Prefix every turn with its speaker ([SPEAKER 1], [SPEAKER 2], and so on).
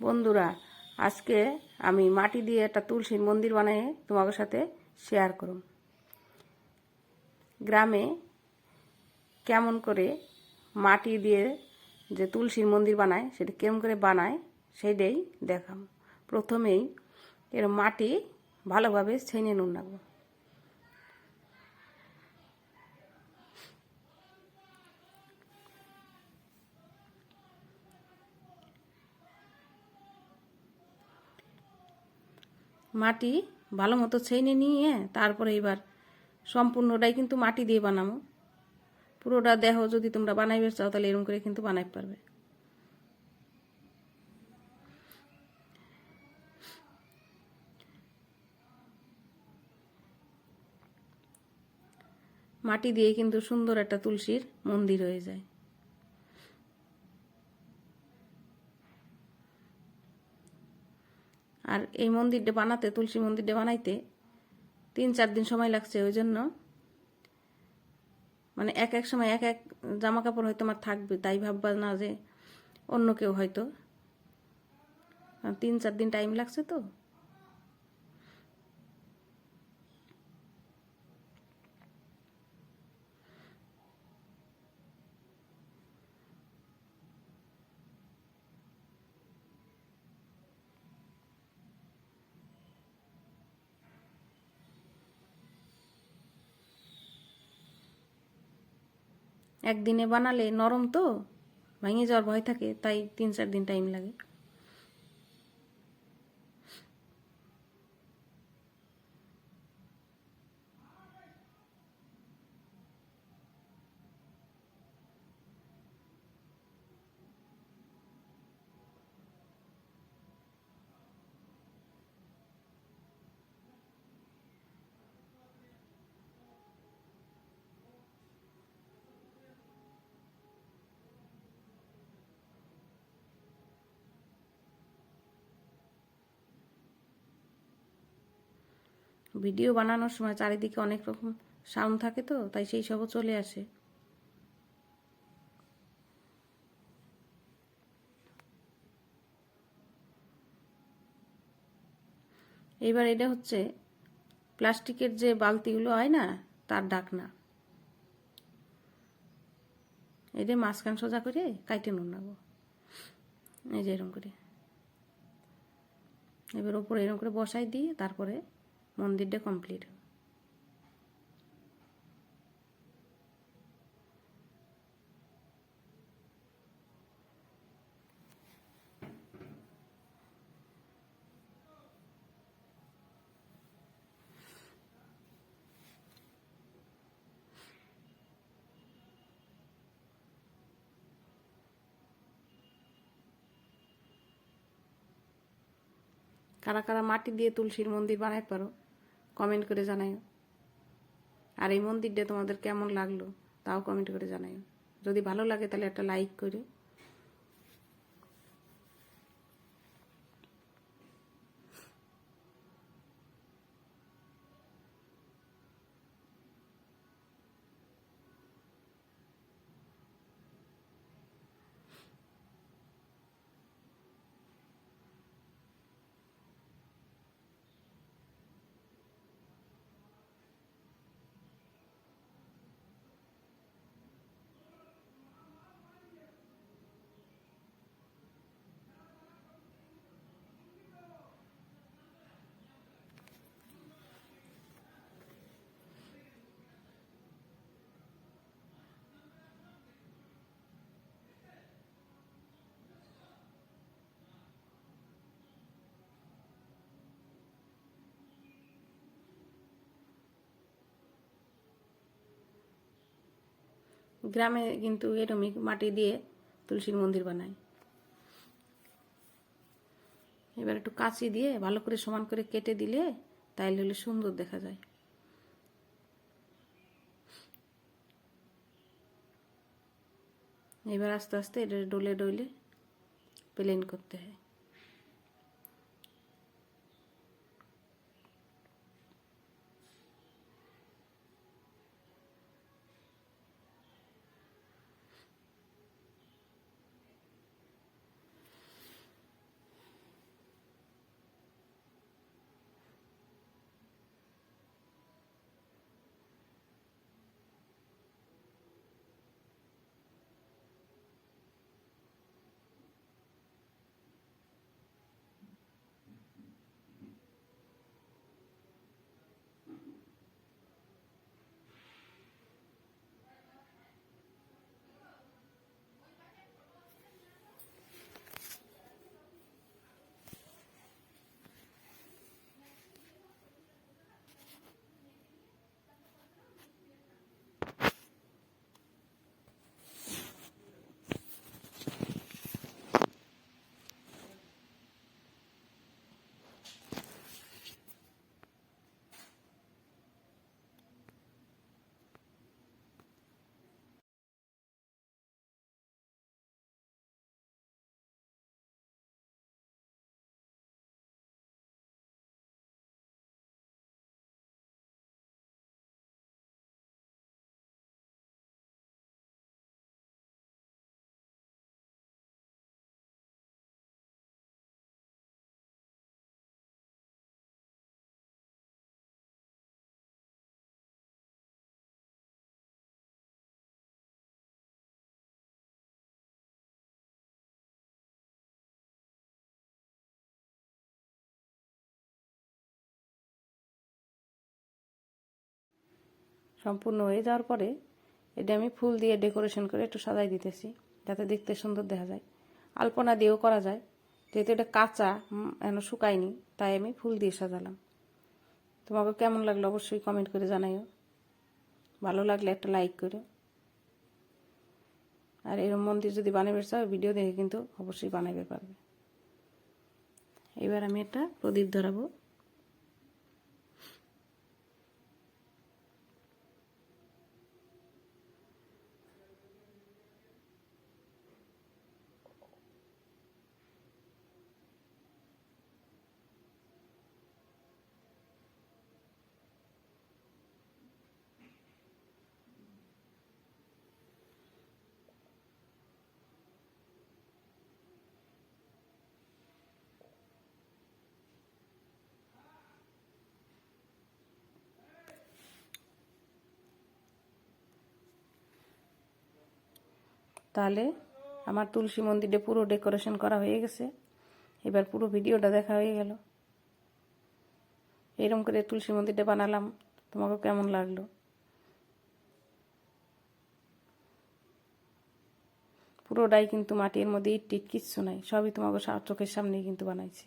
[SPEAKER 1] বন্ধুরা, আজকে আমি মাটি দিয়ে একটা তুলসীর মন্দির বানিয়ে তোমাদের সাথে শেয়ার করুন গ্রামে কেমন করে মাটি দিয়ে যে তুলসীর মন্দির বানায়, সেটা কেমন করে বানায়, সেইটাই দেখাম প্রথমেই এর মাটি ভালোভাবে ছেনে নুন রাখব। মাটি ভালো মতো ছেনে নিয়ে তারপরে এবার সম্পূর্ণটাই কিন্তু মাটি দিয়ে বানাবো। পুরোটা দেহ যদি তোমরা বানাইবে চাও, তাহলে এরকম করে কিন্তু বানাই পারবে। মাটি দিয়ে কিন্তু সুন্দর একটা তুলসীর মন্দির হয়ে যায়। আর এই মন্দিরটা বানাতে, তুলসী মন্দিরটা বানাইতে তিন চার দিন সময় লাগছে, ওই জন্য মানে এক এক সময় এক এক জামা কাপড় হয়তো আমার থাকবে, তাই ভাববা না যে অন্য কেউ হয়তো। তিন চার দিন টাইম লাগছে তো। একদিনে বানালে নরম তো? ভেঙে যাওয়ার ভয় থাকে তাই তিন চার দিন টাইম লাগে। ভিডিও বানানোর সময় চারিদিকে অনেক রকম সাউন্ড থাকে তো, তাই সেই সবও চলে আসে। এইবার এটা হচ্ছে প্লাস্টিকের যে বালতিগুলো হয় না, তার ডাকনা। এটা মাঝখান সোজা করে কাইটে নুন নেব। এই যে এরকম করে। এবার ওপরে এরকম করে বসাই দিয়ে তারপরে মন্দিরটা কমপ্লিট কারা কারা মাটি দিয়ে তুলসীর মন্দির বানাই পারো? কমেন্ট করে জানাই আর এই মন্দিরটা তোমাদের কেমন লাগল, তাও কমেন্ট করে জানাই যদি ভালো লাগে তাহলে একটা লাইক করে গ্রামে কিন্তু এরমই মাটি দিয়ে তুলসীর মন্দির বানায়। এবার একটু কাঁচি দিয়ে ভালো করে সমান করে কেটে দিলে তাইলে হলে সুন্দর দেখা যায়। এবার আস্তে আস্তে এটা ডলে ডলে প্লেন করতে হয়। সম্পূর্ণ হয়ে যাওয়ার পরে এটা আমি ফুল দিয়ে ডেকোরেশন করে একটু সাজাই দিতেছি, যাতে দেখতে সুন্দর দেখা যায়। আলপনা দিয়েও করা যায়, যেহেতু এটা কাঁচা এন শুকায়নি, তাই আমি ফুল দিয়ে সাজালাম। তোমাকে কেমন লাগল অবশ্যই কমেন্ট করে জানাইও। ভালো লাগলে একটা লাইক করো। আর এরকম মন্দির যদি বানাবে চাও ভিডিও দেখে কিন্তু অবশ্যই বানাবে পারবে। এবার আমি একটা প্রদীপ ধরাবো। তাহলে আমার তুলসী মন্দিরে পুরো ডেকোরেশন করা হয়ে গেছে। এবার পুরো ভিডিওটা দেখা হয়ে গেল। এরকম করে তুলসী মন্দিরটা বানালাম। তোমাকে কেমন লাগল? পুরোটাই কিন্তু মাটির মধ্যে ইট টিট কিচ্ছু নাই। সবই তোমাকে চোখের সামনেই কিন্তু বানাইছি।